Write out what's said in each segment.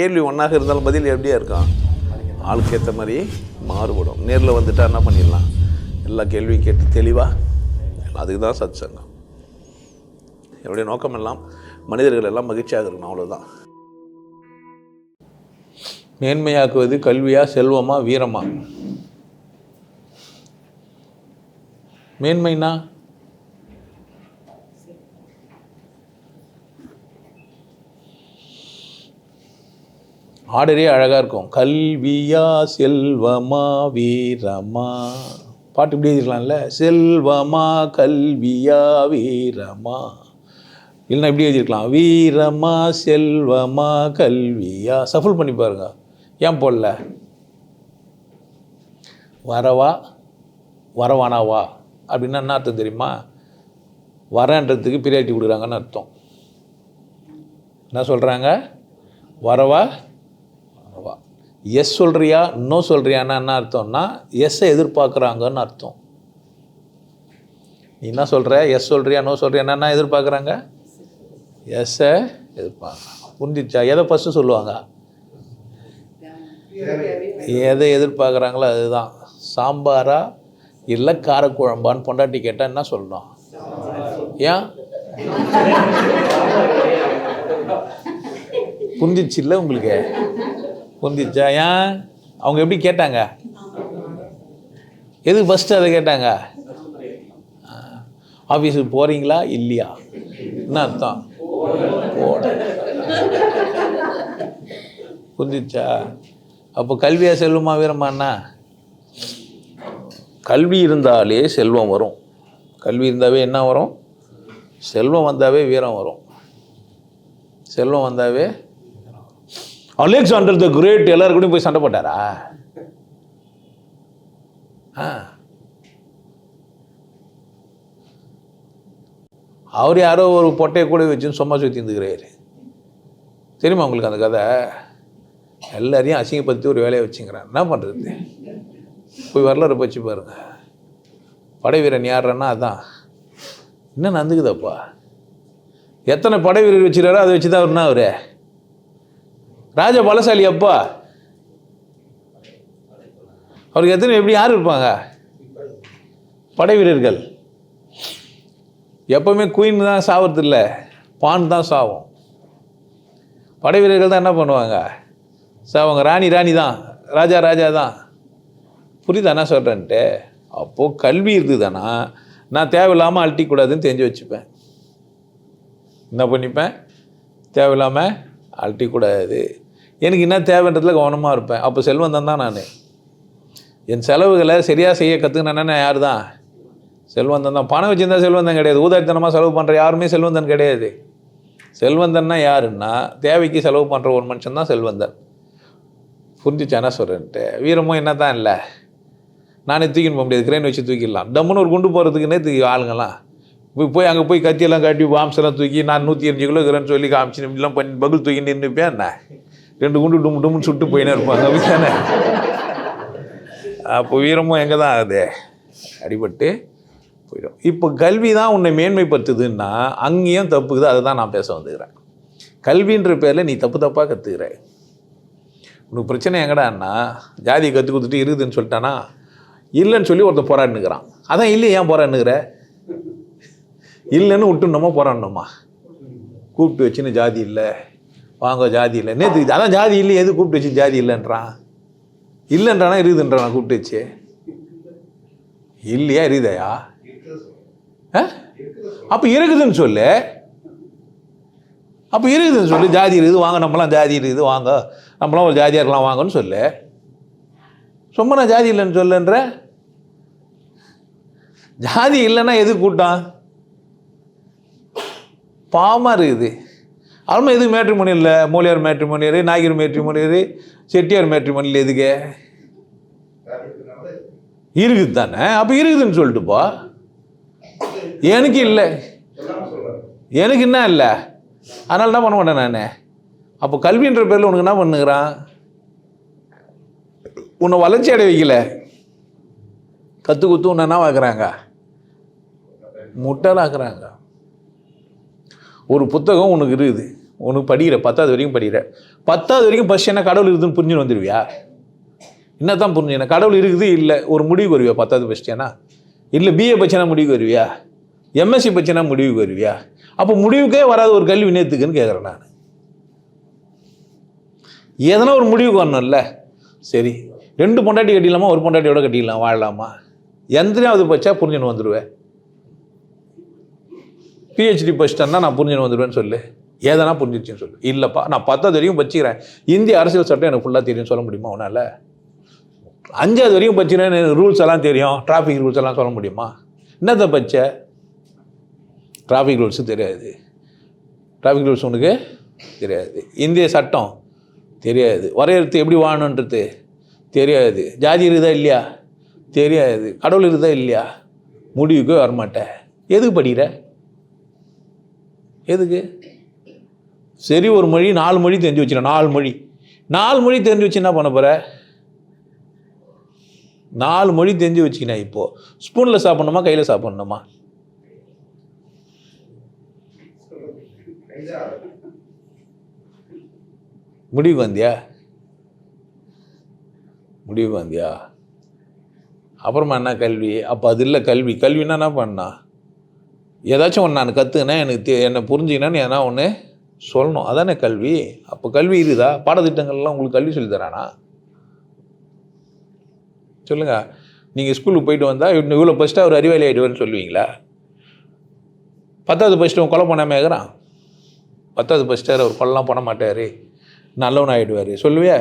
கேள்வி ஒன்றாக இருந்தாலும் பதில் எப்படியா இருக்கும்? ஆளுக்கு ஏற்ற மாதிரி மாறுபடும். நேரில் வந்துட்டா என்ன பண்ணிடலாம்? எல்லா கேள்வியும் கேட்டு தெளிவாக அதுக்கு தான் சத் சங்கம் என்னுடைய நோக்கம் எல்லாம் மனிதர்கள் எல்லாம் மகிழ்ச்சியாக இருக்கணும் அவ்வளோதான் மேன்மையாக்குவது கல்வியா செல்வமா வீரமா? மேன்மைனா ஆர்டரே அழகாக இருக்கும். கல்வியா செல்வமா வீரமா. பாட்டு இப்படி எழுதிக்கலாம்ல செல்வமா கல்வியா வீரமா. இல்லைன்னா இப்படி எழுதிருக்கலாம். வீரமா செல்வமா கல்வியா. சஃபல் பண்ணி பாருங்க. ஏன் போடல? வரவா? வரவானாவா அப்படின்னா என்ன அர்த்தம் தெரியுமா? வரன்றதுக்கு பிரியாரிட்டி கொடுக்குறாங்கன்னு அர்த்தம். என்ன சொல்கிறாங்க வரவா? எஸ் சொல்கிறியா நோ சொல்கிறியான்னா என்ன அர்த்தம்னா எஸ்ஸை எதிர்பார்க்குறாங்கன்னு அர்த்தம். நீ என்ன சொல்கிற எஸ் சொல்கிறியா நோ சொல்கிறியா என்ன எதிர்பார்க்குறாங்க? எஸ்ஸை எதிர்பார்க்குறாங்க. புரிஞ்சிச்சா? எதை ஃபஸ்ட்டு சொல்லுவாங்க? எதை எதிர்பார்க்குறாங்களோ அதுதான். சாம்பாரா? இல்லை காரக்குழம்பான்னு பொண்டாட்டி கேட்டால் என்ன சொல்லணும்? ஏன்? புரிஞ்சிச்சுல்ல உங்களுக்கு? புரிஞ்சிச்சா ஏன்? அவங்க எப்படி கேட்டாங்க? எது ஃபஸ்ட்டு அதை கேட்டாங்க? ஆஃபீஸுக்கு போகிறீங்களா இல்லையா? என்ன அர்த்தம்? போட. புரிஞ்சிச்சா அப்போ கல்வியா செல்வமா வீரமாண்ணா கல்வி இருந்தாலே செல்வம் வரும். கல்வி இருந்தாவே என்ன வரும்? செல்வம் வந்தாவே வீரம் வரும். செல்வம் வந்தாவே அலெக்சாண்டர் த கிரேட் எல்லாருக்கூடையும் போய் சண்டை போட்டாரா? ஆ. அவர் யாரோ ஒரு பொட்டையை கூட வச்சுன்னு சும்மா சுற்றி இருந்துக்கிறாரு. தெரியுமா உங்களுக்கு அந்த கதை? எல்லாரையும் அசிங்கப்படுத்தி ஒரு வேலையை வச்சுங்கிறான் என்ன பண்ணுறது போய் வரலாறு போச்சு பாருங்க. படை வீரன் யாருன்னா அதான். என்ன நடந்துக்குதப்பா எத்தனை படை வீரர் வச்சுக்கிறாரோ அதை வச்சு தான் அவர்னா அவரு. ராஜ பலசாலி அப்பா. அவருக்கு எத்தனை எப்படி யார் இருப்பாங்க? படை வீரர்கள். எப்பவுமே குயின் தான் சாவறது இல்லை பான் தான் சாவும். படை வீரர்கள் தான் என்ன பண்ணுவாங்க? சாவாங்க ராணி ராணி தான். ராஜா ராஜா தான். புரியுதா என்ன சொல்கிறேன்ட்டு அப்போது கல்வி இருந்ததுன்னா நான் தேவையில்லாமல் அழட்டிக்கூடாதுன்னு தெரிஞ்சு வச்சுப்பேன். என்ன பண்ணிப்பேன்? தேவையில்லாமல் அழட்டிக்கூடாது எனக்கு என்ன தேவைன்றதுல கவனமாக இருப்பேன். அப்போ செல்வந்தன் தான் நான். என் செலவுகளை சரியாக செய்ய கற்றுக்கினேன்னா யார் தான் செல்வந்தன் தான் பணம் வச்சுருந்தா செல்வந்தன் கிடையாது. ஊதாரித்தனமாக செலவு பண்ணுற யாருமே செல்வந்தன் கிடையாது. செல்வந்தன்னா யாருன்னா தேவைக்கு செலவு பண்ணுற ஒரு மனுஷன் தான் செல்வந்தன் புரிஞ்சிச்சு சொல்கிறேன்ட்டு வீரமும் என்ன தான் இல்லை. நானே தூக்கின்னு போக முடியாது. கிரேன் வச்சு தூக்கிடலாம். டம்முன்னு ஒரு குண்டு போகிறதுக்குன்னே தூக்கி ஆளுங்களாம் போய் போய் அங்கே போய் கத்தியெல்லாம் காட்டி வாம்செல்லாம் தூக்கி நான் நூற்றி அஞ்சு கிலோ இருக்கிறேன்னு சொல்லி காமிச்சு இப்படிலாம் பண்ணி பகுல் தூக்கி நின்றுப்பேன் என்ன? ரெண்டு குண்டு டும் டும்னு சுட்டு போயின்னு இருப்பாங்க அப்படித்தானே? அப்போ வீரமும் எங்கே தான் ஆகுது அடிபட்டு போயிடும். இப்போ கல்வி தான் உன்னை மேன்மைப்படுத்துதுன்னா அங்கேயும் தப்புக்குது அதை தான் நான் பேச வந்துக்கிறேன். கல்வின்ற பேரில் நீ தப்பு தப்பாக கற்றுக்கிற உனக்கு பிரச்சனை எங்கடான்னா ஜாதியை கற்றுக் கொடுத்துட்டு இருக்குதுன்னு சொல்லிட்டானா இல்லைன்னு சொல்லி ஒருத்தன் போராடினுக்கிறான் அதான் இல்லை ஏன் போராடினுக்கிற இல்லைன்னு விட்டுனோமா போராடணுமா? கூப்பிட்டு வச்சுன்னு ஜாதி இல்லை. வாங்க ஜாதி இல்லை. நேற்று அதான் ஜாதி இல்லை எது கூப்பிட்டு வச்சு ஜாதி இல்லைன்றான்? இல்லைன்றானா இருக்குதுன்றான் கூப்பிட்டு வச்சு? இல்லையா இருக்குதையா ஆ? அப்போ இருக்குதுன்னு சொல்லு. அப்போ இருக்குதுன்னு சொல்லு. ஜாதி இருக்குது வாங்க நம்மளாம் ஜாதி இருக்குது வாங்க. நம்மளாம் ஒரு ஜாதியாக இருக்கலாம் வாங்கன்னு சொல்லு. சும்மா நான் ஜாதி இல்லைன்னு சொல்லுன்ற? ஜாதி இல்லைன்னா எது கூட்டம் பாவமாக இருக்குது அதுமாதிரி எதுவும் மேட்ரிமோனி இல்லை? மூலியார் மேட்ரிமோனியர் நாயகர் மேட்ரிமோனியர் செட்டியார் மேட்ரிமோனியில் எதுக்கு? இருக்குது தானே அப்போ இருக்குதுன்னு சொல்லிட்டுப்பா எனக்கு இல்லை. எனக்கு என்ன இல்லை? அதனால என்ன பண்ண மாட்டேன் நான். அப்போ கல்வின்ற பேரில் உனக்கு என்ன பண்ணுகிறான்? உன்னை வளர்ச்சி அடைய வைக்கல. கற்று குத்து உன்னை என்ன ஆக்குறாங்க? முட்டாளாக்குறாங்க. ஒரு புத்தகம் உனக்கு இருக்குது. உனக்கு படிக்கிற பத்தாவது வரைக்கும் படிக்கிற பத்தாவது வரைக்கும் ஃபஸ்ட் என்ன கடவுள் இருக்குதுன்னு புரிஞ்சுன்னு வந்துடுவியா என்ன தான் புரிஞ்சு என்ன கடவுள் இருக்குது இல்லை ஒரு முடிவுக்கு வருவியா பத்தாவது ஃபஸ்ட்டேனா இல்லை பிஏ பச்சனா முடிவுக்கு வருவியா? எம்எஸ்சி பச்சனா முடிவுக்கு வருவியா? அப்போ முடிவுக்கே வராத ஒரு கல்வி நேத்துக்குன்னு கேட்குறேன் நான். எதனா ஒரு முடிவுக்கு வரணும்ல. சரி ரெண்டு பொண்டாட்டி கட்டிடலாமா ஒரு பொண்டாட்டியோட கட்டிடலாம் வாழலாமா? எந்தனையாவது பச்சா புரிஞ்சுன்னு வந்துடுவேன் பிஹெச்டி படிச்சிட்டேன்னா நான் புரிஞ்சுன்னு வந்துடுவேன்னு சொல்லு. ஏதனா புரிஞ்சிருச்சுன்னு சொல்லு. இல்லைப்பா நான் பத்தாவது வரையும் படிச்சுக்கிறேன் இந்திய அரசியல் சட்டம் எனக்கு ஃபுல்லாக தெரியும்னு சொல்ல முடியுமா உன்னால்? அஞ்சாவது வரையும் படிச்சுக்கிறேன் எனக்கு ரூல்ஸ் எல்லாம் தெரியும். டிராஃபிக் ரூல்ஸ் எல்லாம் சொல்ல முடியுமா? என்னத்தை படித்த டிராஃபிக் ரூல்ஸு தெரியாது. டிராஃபிக் ரூல்ஸ் உனக்கு தெரியாது. இந்திய சட்டம் தெரியாது. வரையறுத்து எப்படி வாழணுன்றது தெரியாது. ஜாதி இருக்குதா இல்லையா? தெரியாது. கடவுள் இருக்குதா இல்லையா? முடிவுக்கே வரமாட்டேன். எதுக்கு படிக்கிற? எதுக்கு? சரி ஒரு மொழி நாலு மொழி தெரிஞ்சு வச்சுக்கிறேன் நாலு மொழி. நாலு மொழி தெரிஞ்சு வச்சு என்ன பண்ண போகிற நாலு மொழி தெரிஞ்சு வச்சுக்கினேன் இப்போது ஸ்பூனில் சாப்பிட்ணுமா கையில் சாப்பிட்ணுமா? முடிவுக்கு வந்தியா? முடிவுக்கு வந்தியா? அப்புறமா என்ன கல்வி? அப்போ அது இல்லை கல்வி. கல்வின்னா என்ன பண்ணா ஏதாச்சும் ஒன்று நான் கற்றுக்கினேன் எனக்கு தெ என்னை புரிஞ்சுக்கினேன்னு எதனா ஒன்று சொல்லணும். அதானே கல்வி? அப்போ கல்வி இதுதா பாடத்திட்டங்கள்லாம் உங்களுக்கு கல்வி சொல்லித்தரானா சொல்லுங்கள் நீங்கள் ஸ்கூலுக்கு போயிட்டு வந்தால் இன்னும் இவ்வளோ ஃபஸ்ட்டாக ஒரு அறிவாளி ஆகிடுவேன்னு சொல்லுவீங்களா? பத்தாவது ஃபஸ்ட்டு கொலை பண்ணாமல் இருக்கிறான் பத்தாவது ஃபஸ்ட்டார் அவர் கொல்லாம் பண்ண மாட்டார். நல்லவன் ஆகிடுவார் சொல்லுவே.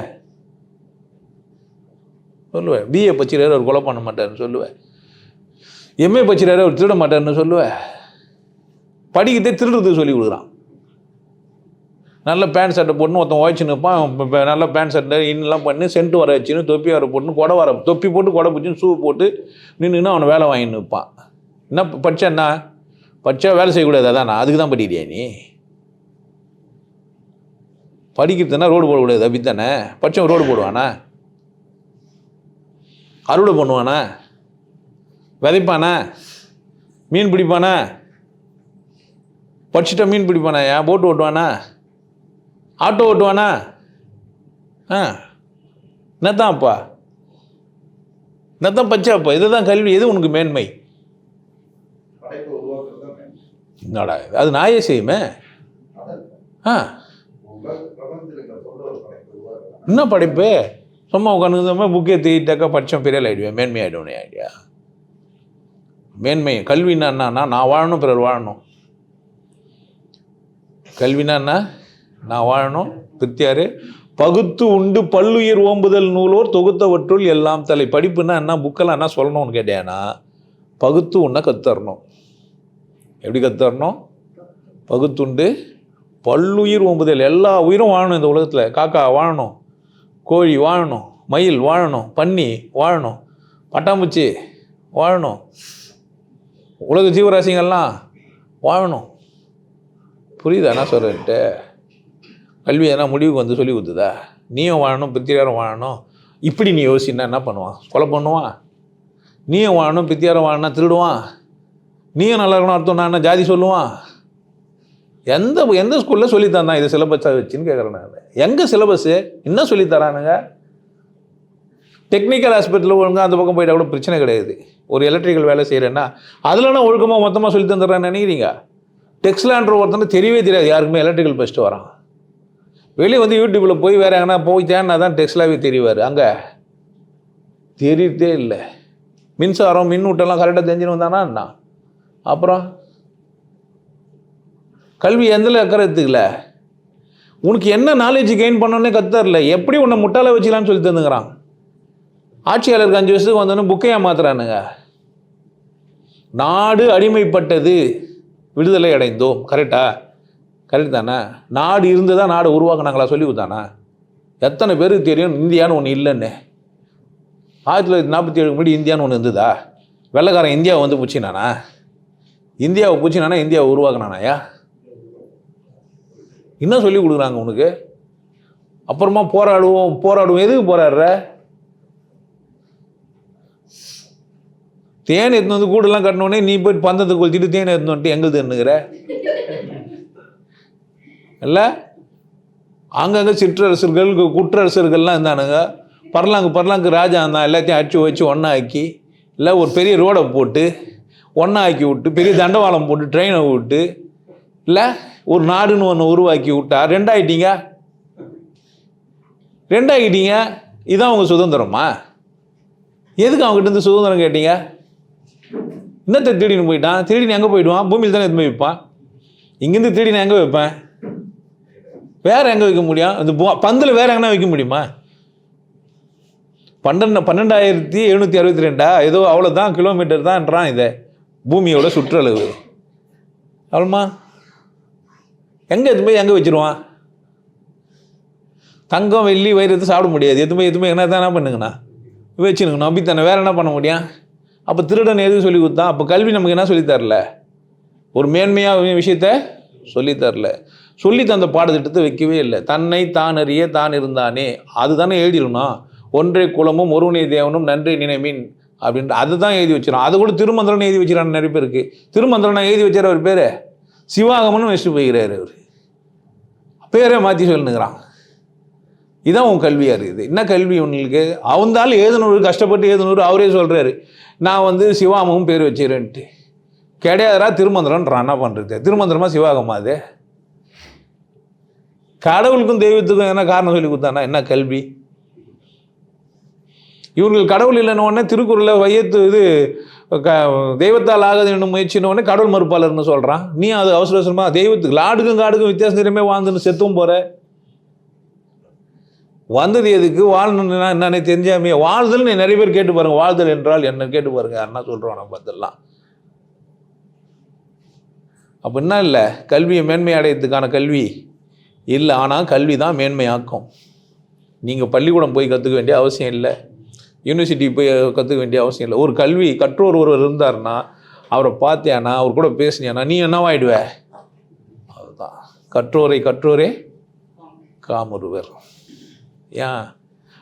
சொல்லுவேன் பிஏ பச்சிரார் அவர் கொலை பண்ண மாட்டார்னு சொல்லுவேன் எம்ஏ பச்சிரார் அவர் திருட மாட்டார்னு சொல்லுவேன் படிக்கிறதே திருடுறதுக்கு சொல்லி கொடுக்குறான். நல்ல பேண்ட் சட்டை போட்டுன்னு ஒருத்தன் உழைச்சி நிற்பான் நல்ல பேண்ட் சட்டை இன்னெல்லாம் பண்ணி சென்ட் வர வச்சுன்னு தொப்பி வர போட்டுன்னு கொடை வர தொப்பி போட்டு கொடை பிடிச்சின்னு ஷூ போட்டு நின்றுன்னு அவனை வேலை வாங்கி நிற்பான். என்ன படிச்சா என்ன? படித்தா வேலை செய்யக்கூடாது அதான்? அதுக்கு தான் படிக்கிறியா நீ? படிக்கிறதுனா ரோடு போடக்கூடாது அப்படி தானே படித்தவன் ரோடு போடுவானா? அறுவடை பண்ணுவானா? விதைப்பானா? மீன் பிடிப்பானா? படிச்சுட்டா மீன் பிடிப்பானா? ஏன் போட்டு ஓட்டுவானா? ஆட்டோ ஓட்டுவானா? ஆ. என்னத்தான் அப்பா என்னத்தான் பச்சாப்பா. இதுதான் கல்வி. எது உனக்கு மேன்மை? என்னடா அது நாயே செய்யுமே? ஆ. என்ன படிப்பு? சும்மா உட்காந்து புக்கே தேடிட்டாக்கா படித்தோம் பெரியல் ஆகிடுவேன் மேன்மை ஆகிடுவேன் ஐடியா. மேன்மை கல்வின்னா என்னன்னா நான் வாழணும் பிறர் வாழணும். கல்வினா நான் வாழணும் திருத்தியாரு பகுத்து உண்டு பல்லுயிர் ஓம்புதல் நூலோர் தொகுத்தவற்றுள் எல்லாம் தலை. படிப்புனா என்ன? புக்கெல்லாம் என்ன சொல்லணும்னு கேட்டேன்னா பகுத்து உன்னை கத்தரணும். எப்படி கத்தரணும்? பகுத்துண்டு பல்லுயிர் ஓம்புதல். எல்லா உயிரும் வாழணும் இந்த உலகத்தில். காக்கா வாழணும் கோழி வாழணும் மயில் வாழணும் பன்னி வாழணும் பட்டாம்பூச்சி வாழணும். உலக ஜீவராசிங்கள்லாம் வாழணும். புரியுதா? என்ன சொல்கிறேன்ட்டு கல்வி எதனா முடிவுக்கு வந்து சொல்லி கொடுத்துதா? நீயும் வாழணும் பித்தியாரம் வாழணும். இப்படி நீ யோசினா என்ன பண்ணுவான்? கொலை பண்ணுவான். நீயும் வாழணும் பித்தியாரம் வாழணும் திருடுவான். நீயும் நல்லா இருக்கணும் அர்த்தம் நான் என்ன? ஜாதி சொல்லுவான். எந்த எந்த ஸ்கூலில் சொல்லித்தான் இது சிலபஸாக வச்சுன்னு கேட்குறேன் நான். எங்கே சிலபஸ்ஸு என்ன சொல்லித்தரானுங்க டெக்னிக்கல் ஹாஸ்பிட்டலில் ஒழுங்காக அந்த பக்கம் போயிட்டால் கூட பிரச்சனை கிடையாது. ஒரு எலக்ட்ரிக்கல் வேலை செய்கிறேன்னா அதில் நான் ஒழுக்கமாக மொத்தமாக சொல்லி தந்துடுறேன்னு நினைக்கிறீங்க? டெக்ஸ்லான்ற ஒருத்தனை தெரியவே தெரியாது யாருக்குமே எலக்ட்ரிக்கல் பெஸ்ட்டு வரான். வெளியே வந்து யூடியூப்பில் போய் வேறு எங்கன்னா போய் தேன்னா தான் டெக்ஸ்லாவே தெரிவார். அங்கே தெரியதே இல்லை. மின்சாரம் மின்னூட்டெல்லாம் கரெக்டாக தெரிஞ்சுன்னு வந்தானா என்ன? அப்புறம்? கல்வி எந்தில் அக்கறை எடுத்துக்கல உனக்கு என்ன நாலேஜ் கெயின் பண்ணணுன்னே கத்தரல எப்படி உன்னை முட்டாள வச்சுக்கலான்னு சொல்லி தந்துக்கிறான்? ஆட்சியாளருக்கு அஞ்சு வருஷத்துக்கு வந்தோன்னு புக்கையாக மாத்துறானுங்க. நாடு அடிமைப்பட்டது. விடுதலை அடைந்தோம். கரெக்டா கரெக்ட் தானே? நாடு இருந்ததா நாடு உருவாக்குனாங்களா சொல்லி கொடுத்தானா? எத்தனை பேருக்கு தெரியும்? இந்தியான்னு ஒன்று இல்லைன்னு. ஆயிரத்தி தொள்ளாயிரத்தி நாற்பத்தி ஏழு முன்னாடி இந்தியான்னு ஒன்று இருந்ததா? வெள்ளைக்காரன் இந்தியாவை வந்து பூச்சினானா? இந்தியாவை பூச்சினானா இந்தியாவை உருவாக்குனானாயா? என்ன சொல்லி கொடுக்குறாங்க உனக்கு. அப்புறமா போராடுவோம் போராடுவோம். எதுக்கு போராடுற? தேன் எடுத்து வந்து கூடெல்லாம் கட்டினோடனே நீ போய் பந்தத்தை கொளுத்திட்டு தேன் எடுத்து வந்துட்டு எங்கள் தேனுங்கிற இல்லை? அங்கங்கே சிற்றரசர்கள் குற்றரசர்கள்லாம் இருந்தானுங்க. பரலாங்கு பரலாங்கு ராஜா இருந்தான். எல்லாத்தையும் அடிச்சு வச்சு ஒன்றா ஆக்கி இல்லை ஒரு பெரிய ரோடை போட்டு ஒன்றா ஆக்கி விட்டு பெரிய தண்டவாளம் போட்டு ட்ரெயினை விட்டு இல்லை ஒரு நாடுன்னு ஒன்று உருவாக்கி விட்டா ரெண்டாயிட்டீங்க? ரெண்டாகிட்டீங்க இதான் உங்கள் சுதந்திரமா? எதுக்கு அவங்ககிட்ட இருந்து சுதந்திரம் கேட்டீங்க? இன்னத்தை திருடின்னு போயிட்டான்? திருடின்னு எங்கே போயிடுவான்? பூமியில் தானே எடுத்து போய் வைப்பான்? இங்கேருந்து திருடின்னு எங்கே வைப்பேன்? வேறு எங்கே வைக்க முடியும்? அந்த பந்தில் வேறு எங்கன்னா வைக்க முடியுமா? பன்னெண்டு பன்னெண்டாயிரத்தி எழுநூற்றி அறுபத்தி ரெண்டா? ஏதோ அவ்வளோதான் கிலோமீட்டர் தான்ன்றான் இதை. பூமியோட சுற்றளவு. அவ்வளோமா எங்கே எதுவுமே போய் எங்கே வச்சிருவான்? தங்கம் வெள்ளி வயிறு எடுத்து சாப்பிட முடியாது. எதுவுமே எதுவுமே என்ன தான் என்ன பண்ணுங்கண்ணா. வச்சுருங்கண்ணா. அப்படி தானே வேறு என்ன பண்ண முடியும்? அப்போ திருடன் எதுவும் சொல்லி கொடுத்தான்? அப்போ கல்வி நமக்கு என்ன சொல்லித் தரல? ஒரு மேன்மையாக விஷயத்த சொல்லித் தரல. சொல்லி தந்த பாடத்திட்டத்தை வைக்கவே இல்லை. தன்னை தான் அறிய தான் இருந்தானே. அதுதானே எழுதிடணும் ஒன்றே குலமும் ஒருவனே தேவனும் நன்றி நினைமின் அப்படின்ட்டு அதுதான் எழுதி வச்சிடும் அது கூட திருமந்திரன் எழுதி வச்சிடான்னு நிறைய பேருக்கு திருமந்திரனை எழுதி வச்சார் அவர் பேர்? சிவாகமனும் வச்சுட்டு போய்கிறார் அவர். பேரே மாற்றி சொல்லுங்கிறான் இதான் உன் கல்வியாக இருக்குது என்ன கல்வி உங்களுக்கு? அவந்தால் ஏதனூர் கஷ்டப்பட்டு ஏதனூர் அவரே சொல்கிறாரு நான் வந்து சிவாமும் பேர் வச்சுக்கிறேன்ட்டு. கிடையாதுரா திருமந்திரம்ன்றான் என்ன பண்ணுறது திருமந்திரமா சிவாகமா அது? கடவுளுக்கும் தெய்வத்துக்கும் என்ன காரணம் சொல்லி கொடுத்தானா? என்ன கல்வி? இவர்கள் கடவுள் இல்லைன்னு உடனே திருக்குறளை வையத்து இது க தெய்வத்தால் ஆகாது என்னும் முயற்சின்னு உடனே கடவுள் மறுப்பாளர்னு சொல்கிறான் நீ அது அவசர அவசரமாக தெய்வத்துக்கு லாடுக்கும் காடுக்கும் வித்தியாசம் வாழ்ந்துன்னு செத்தும் போகிற வந்தது எதுக்கு? வாழணும்னா என்னன்னு தெரிஞ்சாமே வாழ்தல் நீ நிறைய பேர் கேட்டு பாருங்க. வாழ்தல் என்றால் என்ன? கேட்டு பாருங்க. யாருன்னா சொல்கிறோம் நம்ம அதெல்லாம் அப்போ என்ன இல்லை? கல்வியை மேன்மை அடையறதுக்கான கல்வி இல்லை. ஆனால் கல்வி தான் மேன்மையாக்கும். நீங்கள் பள்ளிக்கூடம் போய் கற்றுக்க வேண்டிய அவசியம் இல்லை. யூனிவர்சிட்டி போய் கற்றுக்க வேண்டிய அவசியம் இல்லை. ஒரு கல்வி கற்றோர் ஒருவர் இருந்தாருன்னா அவரை பார்த்தியானா அவர் கூட பேசினியானா நீ என்னவாயிடுவே? அதுதான் கற்றோரை கற்றோரே காமருவர் ஏன்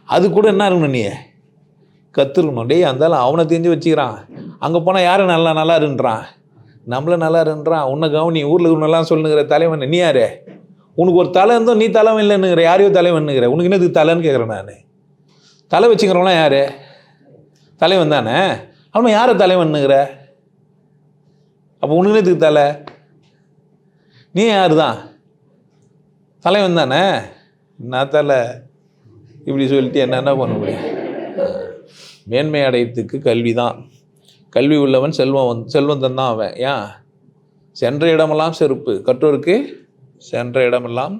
அது கூட என்ன இருக்கணும் நீ? கற்றுருக்கணும் டேய் அந்தாலும் அவனை தெரிஞ்சு வச்சுக்கிறான். அங்கே போனால் யார் நல்லா நல்லா இருன்றான்? நம்மள நல்லா இருன்றான். உன்னை கவனி ஊரில் நல்லா சொல்லுங்கிற தலைவன் நீ யாரு? உனக்கு ஒரு தலை இருந்தோ நீ தலைவன் இல்லைன்னுங்கிற யாரையோ தலைவன்னுங்கிற உனக்கு என்னது தலைன்னு கேட்குறேன் நான். தலை வச்சுக்கிறவங்களாம் யார்? தலைவன் தானே? அவன் யாரை தலைவன்னுங்கிற அப்போ உனக்கு என்னதுக்கு தலை? நீ யார் தான் தலைவன் தானே? நான் தலை? இப்படி சொல்லிட்டு என்னென்ன பண்ண முடியும்? மேன்மை அடையத்துக்கு கல்வி தான் கல்வி உள்ளவன் செல்வம் வந் செல்வந்தன் தான் அவன். ஏன்? சென்ற இடமெல்லாம் செருப்பு. கற்றோருக்கு சென்ற இடமெல்லாம்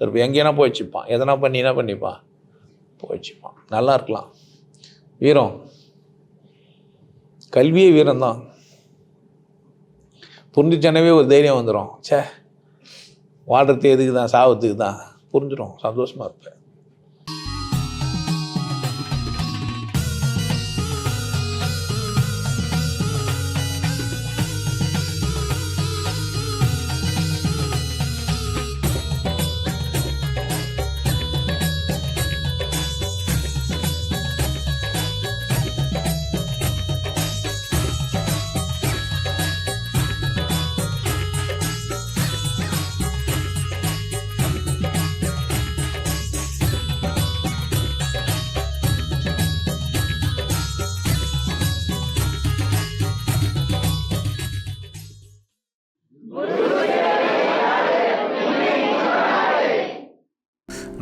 செருப்பு. எங்கேனா போய்ச்சிப்பான் எதனா எதனா என்ன பண்ணிப்பான்? போய்ச்சிப்பான் நல்லா இருக்கலாம். வீரம். கல்வியே வீரம் தான் புரிஞ்சுச்சனவே ஒரு தைரியம் வந்துடும் ச்சே வாடுறது எதுக்கு தான் சாவத்துக்கு தான் புரிஞ்சிடும் சந்தோஷமாக இருப்பேன்.